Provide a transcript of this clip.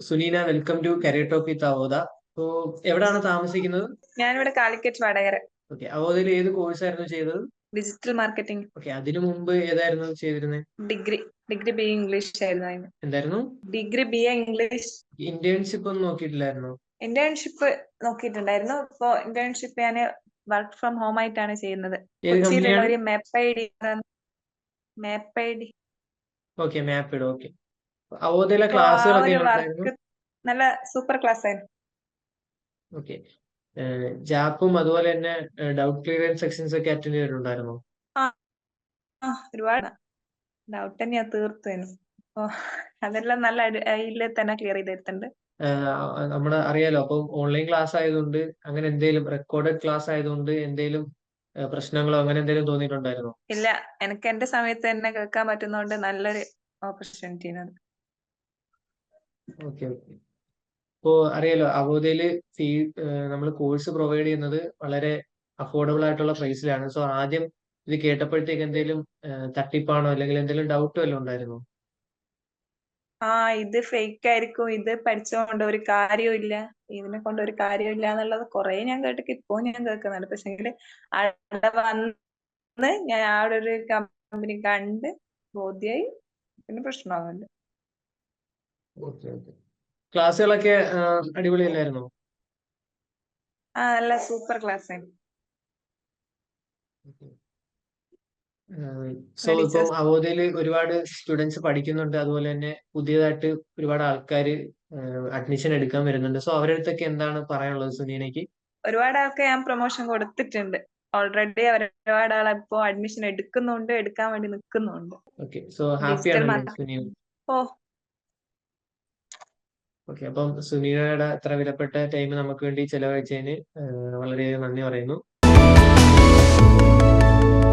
Suneena welcome to career talk with അവോദ അപ്പോ എവിടാണ് താമസിക്കുന്നത്? ഞാനിവിടെ കാലിക്കറ്റ് വടകര. ഓക്കെ അവോദയിൽ ഏത് കോഴ്സ് ആയിരുന്നു ചെയ്തത്? ഡിജിറ്റൽ മാർക്കറ്റിംഗ് ഓക്കെ അതിനു മുമ്പ് ഏതായിരുന്നു ചെയ്തിരുന്നത് ഡിഗ്രി ഡിഗ്രി ബി ഇംഗ്ലീഷ് ആയിരുന്നു അതിന്. എന്തായിരുന്നു? Degree B A English internship ഒന്നും നോക്കിയിട്ടില്ലായിരുന്നു? ഇന്റേൺഷിപ്പ് നോക്കിയിട്ടുണ്ടായിരുന്നു. ഇപ്പോ ഇന്റേൺഷിപ്പ് ഞാൻ വർക്ക് ഫ്രം ഹോം ആയിട്ടാണ് ചെയ്യുന്നത്. കൊച്ചിയിലുള്ള ഒരു മെപ്പ് ഐ ഡി മെപ്പ് ഐ ഡി ഓക്കെ മാപ്പിഡ് ഓക്കെ ആ ക്ലാസ്സുകളൊക്കെ നല്ല സൂപ്പർ ക്ലാസ് ആയിരുന്നു ഓക്കെ ജാപ്പും അതുപോലെ തന്നെ ഡൗട്ട് ക്ലിയറൻസ് സെക്ഷൻസ് ഒക്കെ അറ്റൻഡ് ചെയ്തിട്ടുണ്ടായിരുന്നോ? ഒരുപാട്. ഡൗട്ട് തന്നെയാ തീർത്തേനു അതെല്ലാം നല്ല അതിൽ തന്നെ ക്ലിയർ ചെയ്തിട്ടുണ്ട് നമ്മുടെ അറിയാലോ അപ്പൊ ഓൺലൈൻ ക്ലാസ് ആയതുകൊണ്ട് അങ്ങനെ എന്തെങ്കിലും റെക്കോർഡഡ് ക്ലാസ് ആയതുകൊണ്ട് എന്തെങ്കിലും പ്രശ്നങ്ങളോ അങ്ങനെ എന്തെങ്കിലും തോന്നിയിട്ടുണ്ടായിരുന്നോ? ഇല്ല എനിക്ക് എന്റെ സമയത്ത് തന്നെ കേൾക്കാൻ പറ്റുന്നോണ്ട് നല്ലൊരു ഓപ്പർച്യൂണിറ്റി ആണ് ഓക്കെ ഓക്കെ. ഇപ്പോ അറിയാലോ അവോദയിൽ ഫീ നമ്മൾ കോഴ്സ് പ്രൊവൈഡ് ചെയ്യുന്നത് വളരെ അഫോർഡബിൾ ആയിട്ടുള്ള പ്രൈസിലാണ്. സോ ആദ്യം ഇത് കേട്ടപ്പോഴത്തേക്ക് എന്തെങ്കിലും തട്ടിപ്പാണോ അല്ലെങ്കിൽ എന്തെങ്കിലും ഡൗട്ട് വല്ലതും ഉണ്ടായിരുന്നോ? ആ ഇത് ഫേക്ക് ആയിരിക്കും. ഇത് പഠിച്ചുകൊണ്ട് ഒരു കാര്യമില്ല ഇതിനെ കൊണ്ട് ഒരു കാര്യമില്ല എന്നുള്ളത് കുറെ ഞാൻ കേട്ടിട്ട് ഇപ്പോ ഞാൻ കേൾക്കുന്നുണ്ട്. പക്ഷെങ്കിൽ അവിടെ വന്ന് ഞാൻ അവിടെ ഒരു കമ്പനി കണ്ട് ബോധ്യായി. പിന്നെ ഓക്കെ ക്ലാസ്സുകളൊക്കെ അടിപൊളിയല്ലായിരുന്നോ? നല്ല സൂപ്പർ ക്ലാസ് സോ ഇപ്പം ടീച്ചേഴ്സ് ഒരുപാട് സ്റ്റുഡൻസ് പഠിക്കുന്നുണ്ട്. അതുപോലെ തന്നെ പുതിയതായിട്ട് ഒരുപാട് ആൾക്കാർ അഡ്മിഷൻ എടുക്കാൻ വരുന്നുണ്ട്. സോ അവരുടെ അടുത്തൊക്കെ എന്താണ് പറയാനുള്ളത് സുനീനയ്ക്ക്? ഒരുപാട് ആൾക്ക് ഞാൻ പ്രൊമോഷൻ കൊടുത്തിട്ടുണ്ട്. ഓൾറെഡി അവർ ഒരുപാട് ആൾ ഇപ്പോ അഡ്മിഷൻ എടുക്കുന്നുണ്ട് എടുക്കാൻ വേണ്ടി നിൽക്കുന്നുണ്ട് ഓക്കെ. സോ ഹാപ്പിയാണ് ഓ ഓക്കെ അപ്പം സുനീനയുടെ ഇത്ര വിലപ്പെട്ട ടൈം നമുക്ക് വേണ്ടി ചെലവഴിച്ചതിന് വളരെയധികം നന്ദി പറയുന്നു.